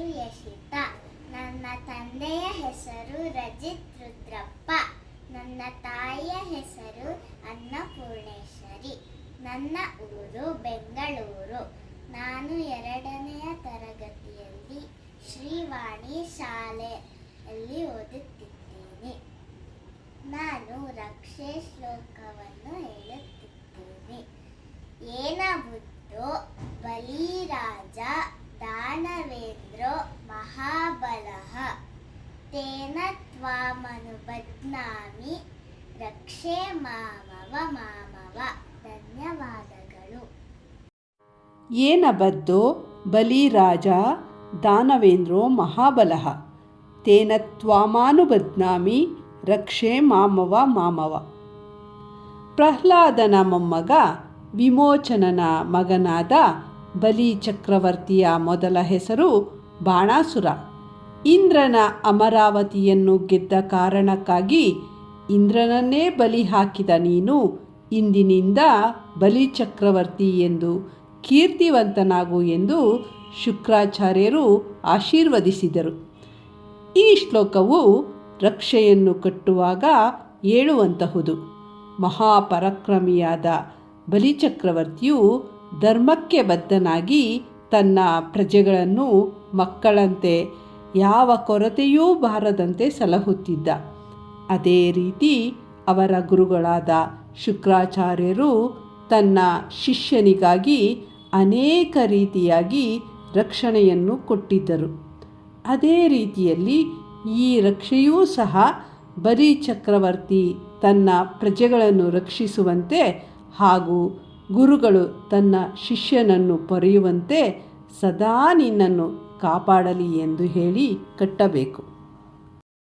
ಹೆಸರು ಯಶಿತ ನನ್ನ ತಂದೆಯ ಹೆಸರು ರಜಿತ್ ರುದ್ರಪ್ಪ. ನನ್ನ ತಾಯಿಯ ಹೆಸರು ಅನ್ನಪೂರ್ಣೇಶ್ವರಿ. ನನ್ನ ಊರು ಬೆಂಗಳೂರು. ನಾನು ಎರಡನೆಯ ತರಗತಿಯಲ್ಲಿ ಶ್ರೀವಾಣಿ ಶಾಲೆಯಲ್ಲಿ ಓದುತ್ತಿದ್ದೇನೆ. ನಾನು ರಕ್ಷೆ ಶ್ಲೋಕವನ್ನು ಹೇಳುತ್ತಿದ್ದೇನೆ ಏನ ಬುದ್ಧೋ ಬಲಿರಾಜ ದಾನವೇಂದ್ರೋ ಮಹಾಬಲಃ ತೇನ ತ್ವಾಮನುಬಧ್ನಾಮಿ ರಕ್ಷೆ ಮಾಮವ ಮಾಮವ ಧನ್ಯವಾದಗಳು ಏನಬದ್ದೋ ಬಲಿರಾಜ ದಾನವೇಂದ್ರೋ ಮಹಾಬಲಃ ತೇನ ತ್ವಾಮಾನುಬಧ್ನಾಮಿ ರಕ್ಷೆ ಮಾಮವ ಮಾಮವ ಪ್ರಹ್ಲಾದನ ಮೊಮ್ಮಗ ವಿಮೋಚನನ ಮಗನಾದ ಬಲಿ ಚಕ್ರವರ್ತಿಯ ಮೊದಲ ಹೆಸರು ಬಾಣಾಸುರ। ಇಂದ್ರನ ಅಮರಾವತಿಯನ್ನು ಗೆದ್ದ ಕಾರಣಕ್ಕಾಗಿ ಇಂದ್ರನನ್ನೇ ಬಲಿ ಹಾಕಿದ ನೀನು ಇಂದಿನಿಂದ ಬಲಿ ಚಕ್ರವರ್ತಿ ಎಂದು ಕೀರ್ತಿವಂತನಾಗು ಎಂದು ಶುಕ್ರಾಚಾರ್ಯರು ಆಶೀರ್ವದಿಸಿದರು. ಈ ಶ್ಲೋಕವು ರಕ್ಷೆಯನ್ನು ಕಟ್ಟುವಾಗ ಹೇಳುವಂತಹುದು ಮಹಾಪರಾಕ್ರಮಿಯಾದ ಬಲಿಚಕ್ರವರ್ತಿಯು ಧರ್ಮಕ್ಕೆ ಬದ್ಧನಾಗಿ ತನ್ನ ಪ್ರಜೆಗಳನ್ನು ಮಕ್ಕಳಂತೆ ಯಾವ ಕೊರತೆಯೂ ಬಾರದಂತೆ ಸಲಹುತ್ತಿದ್ದ. ಅದೇ ರೀತಿ ಅವರ ಗುರುಗಳಾದ ಶುಕ್ರಾಚಾರ್ಯರು ತನ್ನ ಶಿಷ್ಯನಿಗಾಗಿ ಅನೇಕ ರೀತಿಯಾಗಿ ರಕ್ಷಣೆಯನ್ನು ಕೊಟ್ಟಿದ್ದರು. ಅದೇ ರೀತಿಯಲ್ಲಿ ಈ ರಕ್ಷೆಯೂ ಸಹ ಬರಿ ಚಕ್ರವರ್ತಿ ತನ್ನ ಪ್ರಜೆಗಳನ್ನು ರಕ್ಷಿಸುವಂತೆ ಹಾಗೂ ಗುರುಗಳು ತನ್ನ ಶಿಷ್ಯನನ್ನು ಪೊರೆಯುವಂತೆ ಸದಾ ನಿನ್ನನ್ನು ಕಾಪಾಡಲಿ ಎಂದು ಹೇಳಿ ಕಟ್ಟಬೇಕು.